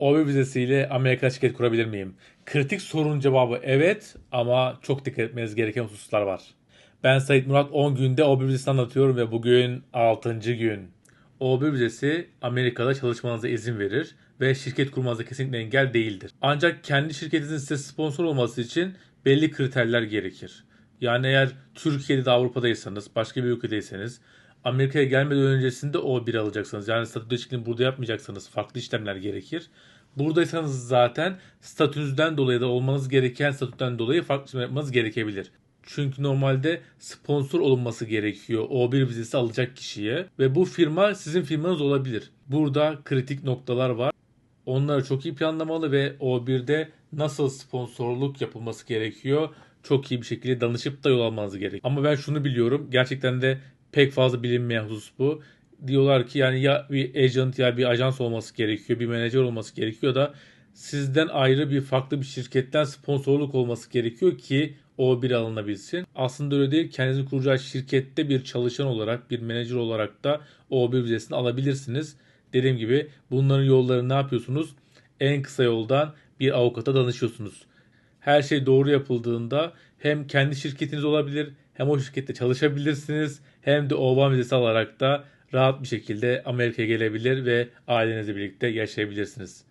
O1 vizesiyle Amerika şirket kurabilir miyim? Kritik sorunun cevabı evet ama çok dikkat etmeniz gereken hususlar var. Ben Sait Murat 10 günde O1 vizesini anlatıyorum ve bugün 6. gün. O1 vizesi Amerika'da çalışmanıza izin verir ve şirket kurmanıza kesinlikle engel değildir. Ancak kendi şirketinizin size sponsor olması için belli kriterler gerekir. Yani eğer Türkiye'de de Avrupa'daysanız, başka bir ülkedeyseniz Amerika'ya gelmeden öncesinde O1 alacaksınız. Yani statü değişikliğini burada yapmayacaksanız farklı işlemler gerekir. Buradaysanız zaten statünüzden dolayı da olmanız gereken statüden dolayı farklı işlemler yapmanız gerekebilir. Çünkü normalde sponsor olunması gerekiyor O1 vizesi alacak kişiye ve bu firma sizin firmanız olabilir. Burada kritik noktalar var. Onları çok iyi planlamalı ve O1'de nasıl sponsorluk yapılması gerekiyor çok iyi bir şekilde danışıp da yol almanız gerek. Ama ben şunu biliyorum. Gerçekten de pek fazla bilinmeyen husus bu. Diyorlar ki yani ya bir agent ya bir ajans olması gerekiyor, bir menajer olması gerekiyor da sizden ayrı bir farklı bir şirketten sponsorluk olması gerekiyor ki o bir alınabilsin. Aslında öyle değil. Kendinizin kuracağı şirkette bir çalışan olarak, bir menajer olarak da O1 vizesini alabilirsiniz. Dediğim gibi bunların yolları ne yapıyorsunuz? En kısa yoldan bir avukata danışıyorsunuz. Her şey doğru yapıldığında hem kendi şirketiniz olabilir hem o şirkette çalışabilirsiniz hem de O1 vizesi alarak da rahat bir şekilde Amerika'ya gelebilir ve ailenizle birlikte yaşayabilirsiniz.